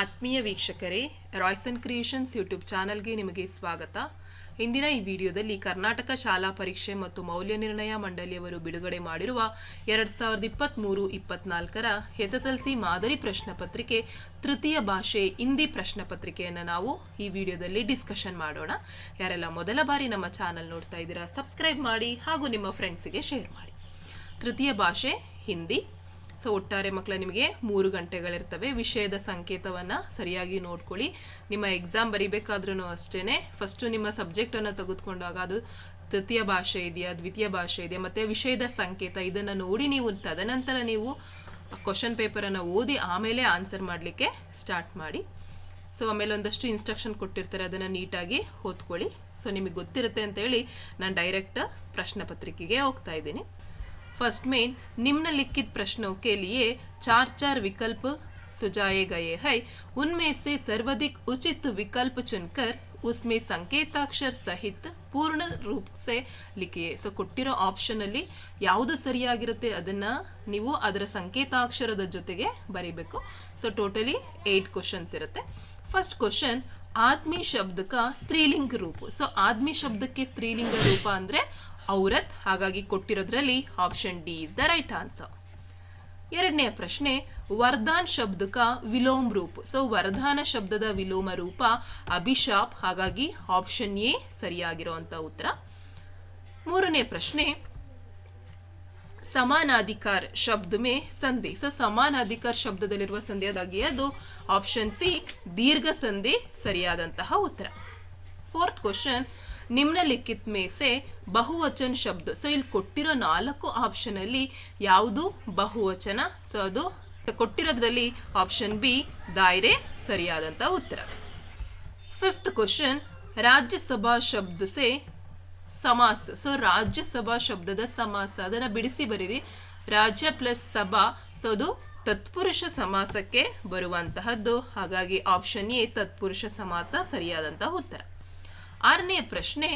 ಆತ್ಮೀಯ ವೀಕ್ಷಕರೇ Royson creations YouTube ಚಾನಲ್ಗೆ ನಿಮಗೆ ಸ್ವಾಗತ. ಇಂದಿನ ಈ ವಿಡಿಯೋದಲ್ಲಿ ಕರ್ನಾಟಕ ಶಾಲಾ ಪರೀಕ್ಷೆ ಮತ್ತು ಮೌಲ್ಯ ನಿರ್ಣಯ ಮಂಡಳಿಯವರು ಬಿಡುಗಡೆ ಮಾಡಿರುವ ಎರಡ್ ಸಾವಿರದ ಇಪ್ಪತ್ತ್ಮೂರು ಇಪ್ಪತ್ನಾಲ್ಕರ ಎಸ್ಎಸ್ಎಲ್ಸಿ ಮಾದರಿ ಪ್ರಶ್ನೆ ಪತ್ರಿಕೆ, ತೃತೀಯ ಭಾಷೆ ಹಿಂದಿ ಪ್ರಶ್ನೆ ಪತ್ರಿಕೆಯನ್ನು ನಾವು ಈ ವಿಡಿಯೋದಲ್ಲಿ ಡಿಸ್ಕಷನ್ ಮಾಡೋಣ. ಯಾರೆಲ್ಲ ಮೊದಲ ಬಾರಿ ನಮ್ಮ ಚಾನಲ್ ನೋಡ್ತಾ ಇದ್ದೀರಾ ಸಬ್ಸ್ಕ್ರೈಬ್ ಮಾಡಿ ಹಾಗೂ ನಿಮ್ಮ ಫ್ರೆಂಡ್ಸಿಗೆ ಶೇರ್ ಮಾಡಿ. ತೃತೀಯ ಭಾಷೆ, ಹಿಂದಿ. ಸೊ ಒಟ್ಟಾರೆ ಮಕ್ಕಳ ನಿಮಗೆ ಮೂರು ಗಂಟೆಗಳಿರ್ತವೆ. ವಿಷಯದ ಸಂಕೇತವನ್ನು ಸರಿಯಾಗಿ ನೋಡ್ಕೊಳ್ಳಿ. ನಿಮ್ಮ ಎಕ್ಸಾಮ್ ಬರಿಬೇಕಾದ್ರೂ ಅಷ್ಟೇ ಫಸ್ಟು ನಿಮ್ಮ ಸಬ್ಜೆಕ್ಟನ್ನು ತೆಗೆದುಕೊಂಡಾಗ ಅದು ತೃತೀಯ ಭಾಷೆ ಇದೆಯಾ, ದ್ವಿತೀಯ ಭಾಷೆ ಇದೆಯಾ, ಮತ್ತು ವಿಷಯದ ಸಂಕೇತ ಇದನ್ನು ನೋಡಿ ನೀವು ತದನಂತರ ನೀವು ಕ್ವಶನ್ ಪೇಪರನ್ನು ಓದಿ ಆಮೇಲೆ ಆನ್ಸರ್ ಮಾಡಲಿಕ್ಕೆ ಸ್ಟಾರ್ಟ್ ಮಾಡಿ. ಸೊ ಆಮೇಲೆ ಒಂದಷ್ಟು ಇನ್ಸ್ಟ್ರಕ್ಷನ್ ಕೊಟ್ಟಿರ್ತಾರೆ, ಅದನ್ನು ನೀಟಾಗಿ ಓದ್ಕೊಳ್ಳಿ. ಸೊ ನಿಮಗೆ ಗೊತ್ತಿರುತ್ತೆ ಅಂತೇಳಿ ನಾನು ಡೈರೆಕ್ಟ್ ಪ್ರಶ್ನೆ ಪತ್ರಿಕೆಗೆ ಹೋಗ್ತಾ ಇದ್ದೀನಿ. फर्स्ट में निम्नलिखित प्रश्नों के लिए चार चार विकल्प सुझाए गए हैं उनमें से सर्वाधिक उचित विकल्प चुनकर उसमें ಸಂಕೇತಾಕ್ಷರ ಸಹಿತ ಪೂರ್ಣ ರೂಪ ಸೆ ಲಿಖಿಯೇ ಸೊ ಕೊಟ್ಟಿರೋ ಆಪ್ಷನಲ್ಲಿ ಯಾವುದು ಸರಿಯಾಗಿರುತ್ತೆ ಅದನ್ನ ನೀವು ಅದರ ಸಂಕೇತಾಕ್ಷರದ ಜೊತೆಗೆ ಬರೀಬೇಕು ಸೊ ಟೋಟಲಿ ಏಟ್ ಕ್ವಶನ್ಸ್ ಇರುತ್ತೆ ಫಸ್ಟ್ ಕ್ವಶನ್ ಆದ್ಮಿ ಶಬ್ದಕ ಸ್ತ್ರೀಲಿಂಗ ರೂಪ ಸೊ ಆದ್ಮಿ ಶಬ್ದಕ್ಕೆ ಸ್ತ್ರೀಲಿಂಗ ರೂಪ ಅಂದ್ರೆ ಔರತ್ ಹಾಗಾಗಿ ಕೊಟ್ಟಿರೋದ್ರಲ್ಲಿ option D is the right answer ಎರಡನೇ ಪ್ರಶ್ನೆ, ವರ್ಧಾನ್ ಶಬ್ದಕ ವಿಲೋಮ ರೂಪ. ಸೊ ವರ್ಧಾನ ಶಬ್ದದ ವಿಲೋಮ ರೂಪ ಅಭಿಶಾಪ್ ಹಾಗಾಗಿ ಆಪ್ಷನ್ ಎ ಸರಿಯಾಗಿರುವಂತ ಉತ್ತರ. ಮೂರನೇ ಪ್ರಶ್ನೆ, ಸಮಾನಾಧಿಕಾರ ಶಬ್ದ ಮೇ ಸಂಧಿ. ಸೊ ಸಮಾನಾಧಿಕಾರ ಶಬ್ದದಲ್ಲಿರುವ ಸಂಧಿ ಅದು ಆಪ್ಷನ್ ಸಿ ದೀರ್ಘ ಸಂಧಿ ಸರಿಯಾದಂತಹ ಉತ್ತರ. ಫೋರ್ತ್ ಕ್ವಶನ್ ನಿಮ್ನಲಿಖಿತ್ ಮೇ ಸೆ ಬಹುವಚನ ಶಬ್ದ. ಸೊ ಇಲ್ಲಿ ಕೊಟ್ಟಿರೋ ನಾಲ್ಕು ಆಪ್ಷನ್ ಅಲ್ಲಿ ಯಾವುದು? ಬಹುವಚನ. ಸೊ ಅದು ಕೊಟ್ಟಿರೋದ್ರಲ್ಲಿ ಆಪ್ಷನ್ ಬಿ ದಾಯ್ರೆ ಸರಿಯಾದಂತ ಉತ್ತರ. ಫಿಫ್ತ್ ಕ್ವಶನ್ ರಾಜ್ಯಸಭಾ ಶಬ್ದ ಸೆ ಸಮಾಸ. ಸೊ ರಾಜ್ಯಸಭಾ ಶಬ್ದದ ಸಮಾಸ. ಅದನ್ನ ಬಿಡಿಸಿ ಬರೀರಿ. ರಾಜ್ಯ ಪ್ಲಸ್ ಸಭಾ. ಸೊ ಅದು ತತ್ಪುರುಷ ಸಮಾಸಕ್ಕೆ ಬರುವಂತಹದ್ದು. ಹಾಗಾಗಿ ಆಪ್ಷನ್ ಎ ತತ್ಪುರುಷ ಸಮಾಸ ಸರಿಯಾದಂತಹ ಉತ್ತರ. ಆರನೇ ಪ್ರಶ್ನೆ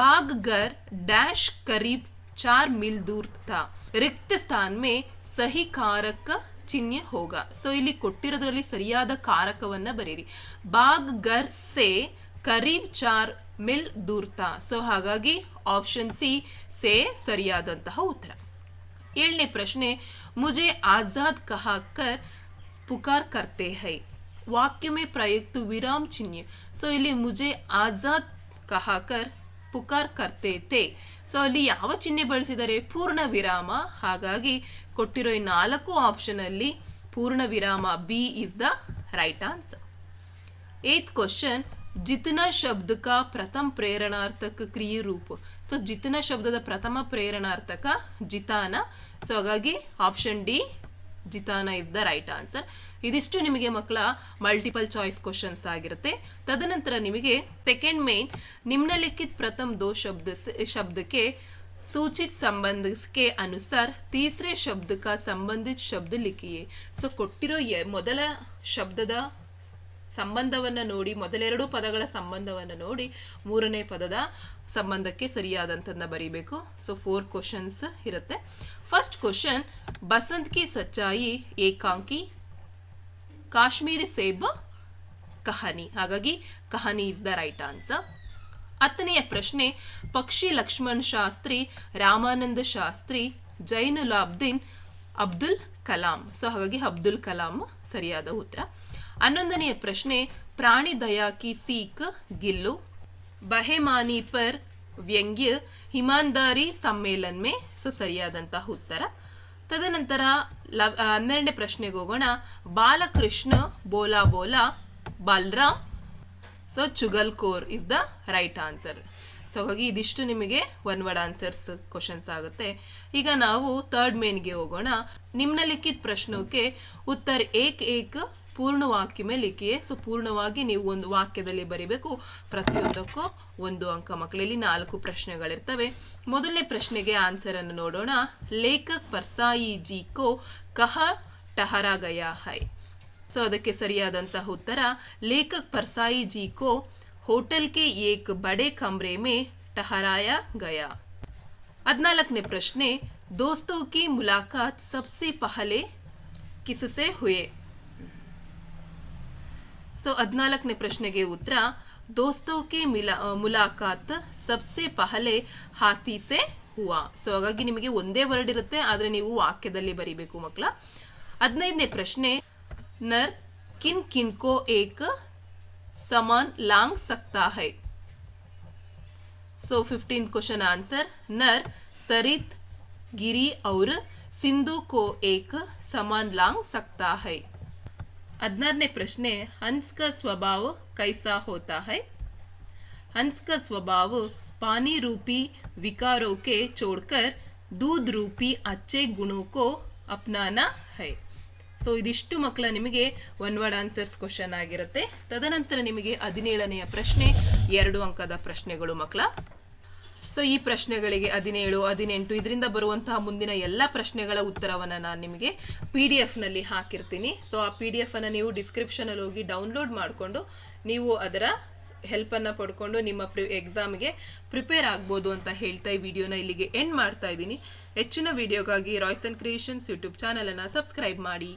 ಬಾಗ್ ಗರ್ ಡ್ಯಾಶ್ ಕರೀಬ್ ಚಾರ್ ಮಿಲ್ ದೂರ್ ಥಾ ರಿಕ್ತ ಸ್ಥಾನ್ ಮೇ ಸಹಿ ಕಾರಕ ಚಿಹ್ನೆ ಹೋಗ ಸೊ ಇಲ್ಲಿ ಕೊಟ್ಟಿರೋದ್ರಲ್ಲಿ ಸರಿಯಾದ ಕಾರಕವನ್ನ ಬರೀರಿ ಬಾಗ್ ಗರ್ ಸೆ ಕರೀಬ್ ಚಾರ್ ಮಿಲ್ ದೂರ್ ಥಾ ಸೊ ಹಾಗಾಗಿ ಆಪ್ಷನ್ ಸಿ ಸೆ ಸರಿಯಾದಂತಹ ಉತ್ತರ. ಏಳನೇ ಪ್ರಶ್ನೆ, ಮುಜೆ ಆಜಾದ್ ಕಹಾ ಕರ್ ಪುಕಾರ್ ಕರ್ತೆ ಹೈ? ವಾಕ್ಯ ಮೇ ಪ್ರಯುಕ್ತ ವಿರಾಮ್ ಚಿಹ್ನೆ ಸೊ ಇಲ್ಲಿ ಮುಜೆ ಆಜಾದ್ ಕಹಾಕರ್ ಪುಕಾರ್ ಕರ್ತೆ ತೇ. ಸೊ ಅಲ್ಲಿ ಯಾವ ಚಿಹ್ನೆ ಬಳಸಿದರೆ ಪೂರ್ಣ ವಿರಾಮ? ಹಾಗಾಗಿ ಕೊಟ್ಟಿರೋ ಈ ನಾಲ್ಕು ಆಪ್ಷನ್ ಅಲ್ಲಿ ಪೂರ್ಣ ವಿರಾಮ B is the right answer eighth question ಜಿತನ ಶಬ್ದಕ ಪ್ರಥಮ ಪ್ರೇರಣಾರ್ಥಕ ಕ್ರಿಯೆ ರೂಪ. ಸೊ ಜಿತ್ನ ಶಬ್ದದ ಪ್ರಥಮ ಪ್ರೇರಣಾರ್ಥಕ ಜಿತಾನ. ಸೊ ಹಾಗಾಗಿ ಆಪ್ಷನ್ ಡಿ ಜಿತಾನ ಇಸ್ ದ ರೈಟ್ ಆನ್ಸರ್ ಇದಿಷ್ಟು ನಿಮಗೆ ಮಕ್ಕಳ ಮಲ್ಟಿಪಲ್ ಚಾಯ್ಸ್ ಕ್ವಶನ್ಸ್ ಆಗಿರುತ್ತೆ. ತದನಂತರ ನಿಮಗೆ ಸೆಕೆಂಡ್ ಮೇನ್ ನಿಮ್ನಲಿಖಿತ ಪ್ರಥಮ ದೋ ಶಬ್ದ ಶಬ್ದಕ್ಕೆ ಸೂಚಿತ ಸಂಬಂಧಕ್ಕೆ ಅನುಸಾರ ತೀಸರೆ ಶಬ್ದಕ್ಕ ಸಂಬಂಧಿತ ಶಬ್ದ ಲಿಖಿಯೇ. ಸೊ ಕೊಟ್ಟಿರೋ ಮೊದಲ ಶಬ್ದದ ಸಂಬಂಧವನ್ನು ನೋಡಿ, ಮೊದಲೆರಡು ಪದಗಳ ಸಂಬಂಧವನ್ನು ನೋಡಿ, ಮೂರನೇ ಪದದ ಸಂಬಂಧಕ್ಕೆ ಸರಿಯಾದಂಥದ್ದನ್ನ ಬರೀಬೇಕು. ಸೊ ಫೋರ್ ಕ್ವಶನ್ಸ್ ಇರುತ್ತೆ. ಫಸ್ಟ್ ಕ್ವಶನ್ ಬಸಂತ್ ಕಿ ಸಚ್ಚಾಯಿ ಏಕಾಂಕಿ ಕಾಶ್ಮೀರಿ ಸೇಬ್ ಕಹನಿ. ಹಾಗಾಗಿ ಕಹನಿ ಇಸ್ ದ ರೈಟ್ ಆನ್ಸರ್ ಹತ್ತನೆಯ ಪ್ರಶ್ನೆ, ಪಕ್ಷಿ ಲಕ್ಷ್ಮಣ್ ಶಾಸ್ತ್ರಿ, ರಾಮಾನಂದ ಶಾಸ್ತ್ರಿ, ಜೈನುಲಾಬ್ದೀನ್, ಅಬ್ದುಲ್ ಕಲಾಂ. ಸೊ ಹಾಗಾಗಿ ಅಬ್ದುಲ್ ಕಲಾಂ ಸರಿಯಾದ ಉತ್ತರ. ಹನ್ನೊಂದನೆಯ ಪ್ರಶ್ನೆ, ಪ್ರಾಣಿ ದಯಾ ಕಿ ಸೀಕ್, ಗಿಲ್ಲು, ಬಹೆಮಾನಿ ಪರ್ ವ್ಯಂಗ್ಯ ಹಿಮಾಂದಾರಿ ಸಮ್ಮೇಳನ್ ಮೇ ಸೊ ಸರಿಯಾದಂತಹ ಉತ್ತರ. ತದನಂತರ ಲವ್ ಹನ್ನೆರಡನೇ ಪ್ರಶ್ನೆಗೆ ಹೋಗೋಣ. ಬಾಲಕೃಷ್ಣ ಬೋಲಾ ಬೋಲಾ, ಬಲ್ರಾಮ್. ಸೊ ಚುಗಲ್ core is the right answer so ಹಾಗಾಗಿ ಇದಿಷ್ಟು ನಿಮಗೆ ಒನ್ ವರ್ಡ್ ಆನ್ಸರ್ಸ್ ಕ್ವಶನ್ಸ್ ಆಗುತ್ತೆ. ಈಗ ನಾವು ಥರ್ಡ್ ಮೇನ್ಗೆ ಹೋಗೋಣ. ನಿಮ್ನಲಿಖಿತ್ ಪ್ರಶ್ನಕ್ಕೆ ಉತ್ತರ ಏಕ್ ಏಕ್ ಪೂರ್ಣ ವಾಕ್ಯ ಮೇಲೆ ಲಿಖಿಯೇ ಸೊ ಪೂರ್ಣವಾಗಿ ನೀವು ಒಂದು ವಾಕ್ಯದಲ್ಲಿ ಬರಿಬೇಕು. ಪ್ರತಿಯೊಂದಕ್ಕೂ ಒಂದು ಅಂಕ ಮಕ್ಕಳಲ್ಲಿ ನಾಲ್ಕು ಪ್ರಶ್ನೆಗಳಿರ್ತವೆ. ಮೊದಲನೇ ಪ್ರಶ್ನೆಗೆ ಆನ್ಸರ್ ಅನ್ನು ನೋಡೋಣ. ಲೇಖಕ್ ಪರ್ಸಾಯಿ ಜಿ ಕೋ ಕಹ ಟಹರಾ ಗಯಾ ಹೈ. ಸೊ ಅದಕ್ಕೆ ಸರಿಯಾದಂತಹ ಉತ್ತರ, ಲೇಖಕ್ ಪರ್ಸಾಯಿ ಜಿ ಕೋ ಹೋಟೆಲ್ ಕೆ ಏಕ್ ಬಡೆ ಕಮ್ರೆ ಮೇ ಟಹರಾಯ ಗಯಾ. ಹದಿನಾಲ್ಕನೇ ಪ್ರಶ್ನೆ ದೋಸ್ತೋ ಕಿ ಮುಲಾಕಾತ್ ಸಬ್ಸೆ ಪಹಲೆ ಕಿಸಸೆ ಹುಯೆ? ಸೊ ಹದಿನಾಲ್ಕನೇ ಪ್ರಶ್ನೆಗೆ ಉತ್ತರ ದೋಸ್ತೋ ಕೆ ಮಿಲಾ ಆ, ಮುಲಾಕಾತ್ ಸಬ್ಸೆ ಪಹಲೆ ಹಾತಿ ಸೆ ಹುವಾ ಸೊ ಹಾಗಾಗಿ ನಿಮಗೆ ಒಂದೇ ವರ್ಡ್ ಇರುತ್ತೆ ಆದ್ರೆ ನೀವು ವಾಕ್ಯದಲ್ಲಿ ಬರಿಬೇಕು ಮಕ್ಕಳ ಹದಿನೈದನೇ ಪ್ರಶ್ನೆ ನರ್ ಕಿನ್ ಕಿನ್ಕೋ ಏಕ್ ಸಮಾನ್ ಲಾಂಗ್ ಸಕ್ತಾ ಹೈ ಸೊ फिफ्टीन क्वेश्चन आंसर नर सरित गिरी और सिंधु को एक समान लांग सकता है हदिनारने प्रश्ने हंस का स्वभाव कैसा होता है हंस का स्वभाव पानी रूपी विकारों के छोड़कर दूध रूपी अच्छे गुणों को अपनाना है ಸೊ ಇದಿಷ್ಟು ಮಕ್ಕಳ ನಿಮಗೆ ಒನ್ ವರ್ಡ್ ಆನ್ಸರ್ಸ್ ಕ್ವಶನ್ ಆಗಿರುತ್ತೆ ತದನಂತರ ನಿಮಗೆ ಹದಿನೇಳನೆಯ ಪ್ರಶ್ನೆ ಎರಡು ಅಂಕದ ಪ್ರಶ್ನೆಗಳು ಮಕ್ಕಳ ಸೊ ಈ ಪ್ರಶ್ನೆಗಳಿಗೆ ಹದಿನೇಳು, ಹದಿನೆಂಟು ಇದರಿಂದ ಬರುವಂತಹ ಮುಂದಿನ ಎಲ್ಲ ಪ್ರಶ್ನೆಗಳ ಉತ್ತರವನ್ನು ನಾನು ನಿಮಗೆ ಪಿ ಡಿ ಎಫ್ನಲ್ಲಿ ಹಾಕಿರ್ತೀನಿ. ಸೊ ಆ ಪಿ ಡಿ ಎಫನ್ನು ನೀವು ಡಿಸ್ಕ್ರಿಪ್ಷನಲ್ಲಿ ಹೋಗಿ ಡೌನ್ಲೋಡ್ ಮಾಡಿಕೊಂಡು ನೀವು ಅದರ ಹೆಲ್ಪನ್ನು ಪಡ್ಕೊಂಡು ನಿಮ್ಮ ಪ್ರಿ ಎಕ್ಸಾಮ್ಗೆ ಪ್ರಿಪೇರ್ ಆಗ್ಬೋದು ಅಂತ ಹೇಳ್ತಾ ಈ ವಿಡಿಯೋನ ಇಲ್ಲಿಗೆ ಎಂಡ್ ಮಾಡ್ತಾ ಇದ್ದೀನಿ. ಹೆಚ್ಚಿನ ವಿಡಿಯೋಗಾಗಿ ರಾಯ್ಸ್ ಅಂಡ್ ಕ್ರಿಯೇಷನ್ಸ್ ಯೂಟ್ಯೂಬ್ ಚಾನಲನ್ನು ಸಬ್ಸ್ಕ್ರೈಬ್ ಮಾಡಿ.